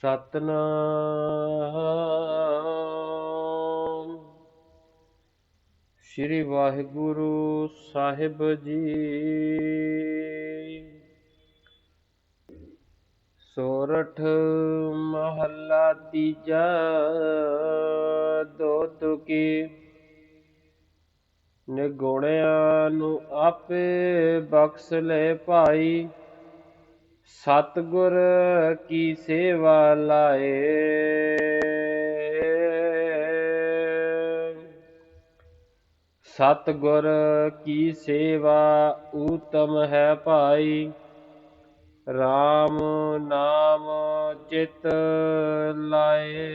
ਸਤਨਾਮ। ਸ੍ਰੀ ਵਾਹਿਗੁਰੂ ਸਾਹਿਬ ਜੀ। ਸੋਰਠ ਮਹੱਲਾ ਤੀਜਾ ਦੋ ਤੁਕੀ ਨਿਗੁਣਿਆਂ ਨੂੰ ਆਪੇ ਬਖਸ਼ ਲੈ ਭਾਈ। ਸਤਿਗੁਰ ਕੀ ਸੇਵਾ ਲਾਏ। ਸਤਿਗੁਰ ਕੀ ਸੇਵਾ ਊਤਮ ਹੈ ਭਾਈ। RAM ਨਾਮ ਚਿਤ ਲਾਏ।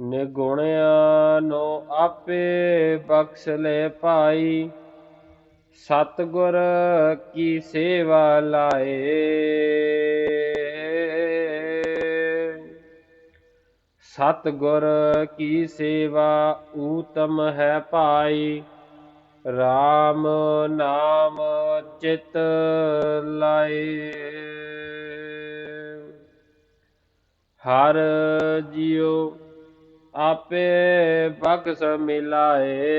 ਨਿਗੁਣਿਆਂ ਨੂੰ ਆਪੇ ਬਖਸ਼ ਲੈ ਭਾਈ। ਸਤਿਗੁਰ ਕੀ ਸੇਵਾ ਲਾਏ। ਸਤਿਗੁਰ ਕੀ ਸੇਵਾ ਊਤਮ ਹੈ ਭਾਈ। RAM ਨਾਮ ਚਿਤ ਲਾਏ। ਹਰ ਜਿਉ ਆਪੇ ਬਖਸ਼ ਮਿਲਾਏ।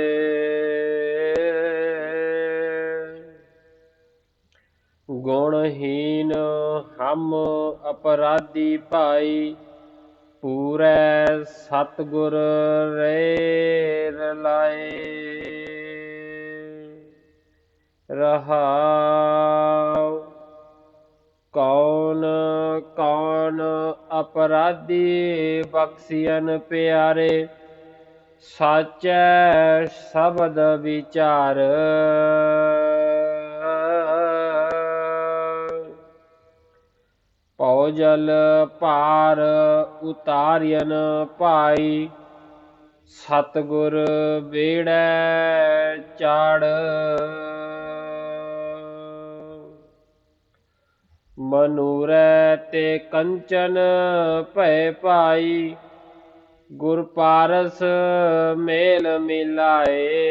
ਗੁਣਹੀਨ ਹਮ ਅਪਰਾਧੀ ਭਾਈ, ਪੂਰੈ ਸਤਗੁਰ ਰੇ ਰਲਾਏ ਰਹਾਉ, ਕੌਣ ਕੌਣ ਅਪਰਾਧੀ ਬਖਸ਼ੀਨ ਪਿਆਰੇ, ਸਾਚੈ ਸ਼ਬਦ ਵਿਚਾਰ। ਜਲ ਭਾਰ ਉਤਾਰਿਅਨ ਭਾਈ, ਸਤਗੁਰ ਬੇੜੈ ਚਾੜ। ਮਨੂਰੈ ਤੇ ਕੰਚਨ ਭੈ ਭਾਈ, ਗੁਰ ਪਾਰਸ ਮੇਲ ਮਿਲਾਏ।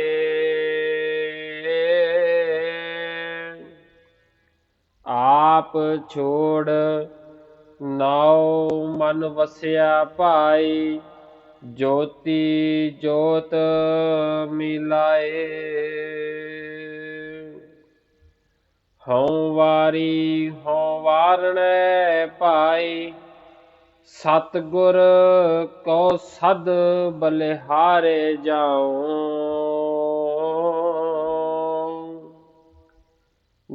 ਆਪ ਛੋੜ ਨਾਉ ਮਨ ਵਸਿਆ ਭਾਈ, ਜੋਤੀ ਜੋਤ ਮਿਲਾਏ। ਹਉ ਵਾਰੀ, ਹਉ ਵਾਰਣੈ ਭਾਈ, ਸਤਗੁਰ ਕੋ ਸਦ ਬਲਿਹਾਰੇ ਜਾਉ।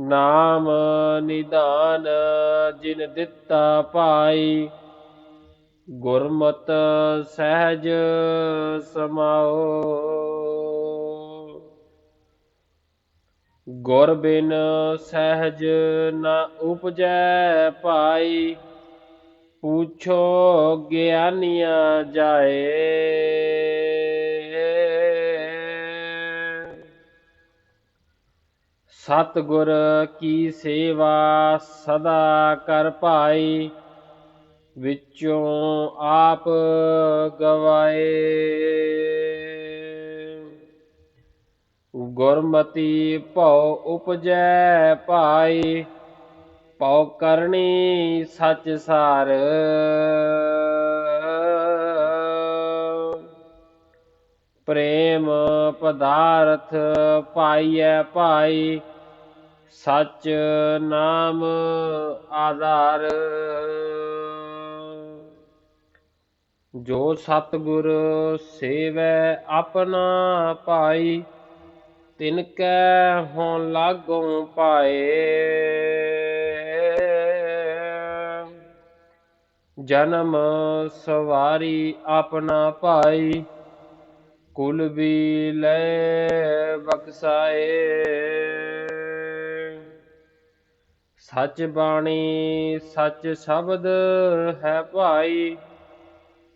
ਨਾਮ ਨਿਦਾਨ ਜਿਨ ਦਿੱਤਾ ਭਾਈ। ਗੁਰਮਤ ਸਹਿਜ ਸਮਾਓ। ਗੁਰ ਬਿਨ ਸਹਿਜ ਨਾ ਉਪਜੈ ਭਾਈ। ਪੁੱਛੋ ਗਿਆਨੀਆਂ ਜਾਏ। ਸਤਿਗੁਰ ਕੀ ਸੇਵਾ ਸਦਾ ਕਰ ਭਾਈ, ਵਿੱਚੋਂ ਆਪ ਗਵਾਏ। ਗੁਰਮਤੀ ਭਉ ਉਪਜੈ ਭਾਈ ਪਉ ਕਰਨੀ ਸਚ ਸਾਰ। ਪ੍ਰੇਮ ਪਦਾਰਥ ਪਾਈਐ ਭਾਈ, ਸਚ ਨਾਮ ਆਧਾਰ। ਜੋ ਸਤਿਗੁਰ ਸੇਵੈ ਆਪਣਾ ਭਾਈ, ਤਿਨ ਕੈ ਹੋਂ ਲਾਗੋਂ ਪਾਏ ਜਨਮ ਸਵਾਰੀ ਆਪਣਾ ਭਾਈ ਕੁਲ ਵੀ ਲੈ ਬਖਸਾਏ। ਸੱਚ ਬਾਣੀ, ਸੱਚ ਸ਼ਬਦ ਹੈ ਭਾਈ,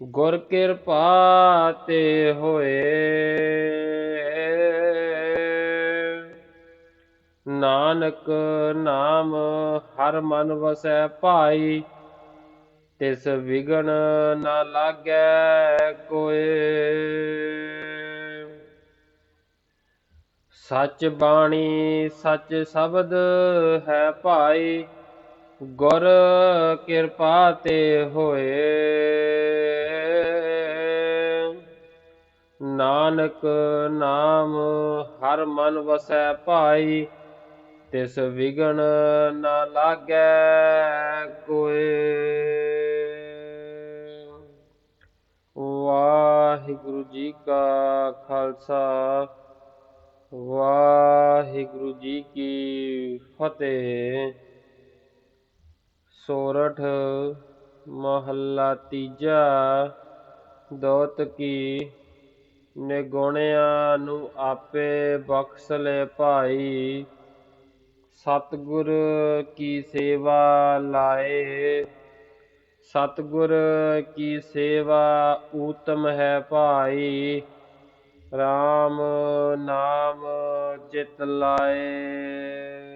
ਗੁਰ ਕਿਰਪਾ ਤੇ ਹੋਏ। ਨਾਨਕ ਨਾਮ ਹਰ ਮਨ ਵਸੈ ਭਾਈ, ਤਿਸ ਵਿਗਣ ਨਾ ਲਾਗੈ ਕੋਏ। ਸੱਚ ਬਾਣੀ ਸੱਚ ਸ਼ਬਦ ਹੈ ਭਾਈ, ਗੁਰ ਕਿਰਪਾ ਤੇ ਹੋਏ। ਨਾਨਕ ਨਾਮ ਹਰ ਮਨ ਵਸੈ ਭਾਈ, ਤਿਸ ਵਿਗਣ ਨਾ ਲਾਗੈ ਕੋਏ। ਵਾਹਿਗੁਰੂ ਜੀ ਕਾ ਖਾਲਸਾ। ਵਾਹਿਗੁਰੂ ਜੀ ਕੀ ਫਤਿਹ। ਸੋਰਠ ਮਹੱਲਾ ਤੀਜਾ, ਦੋਤ ਕੀ ਨਿਗੁਣਿਆਂ ਨੂੰ ਆਪੇ ਬਖਸ਼ ਲੈ ਭਾਈ। ਸਤਿਗੁਰ ਕੀ ਸੇਵਾ ਲਾਏ। ਸਤਿਗੁਰ ਕੀ ਸੇਵਾ ਊਤਮ ਹੈ ਭਾਈ। RAM ਨਾਮ ਚਿਤ ਲਾਏ।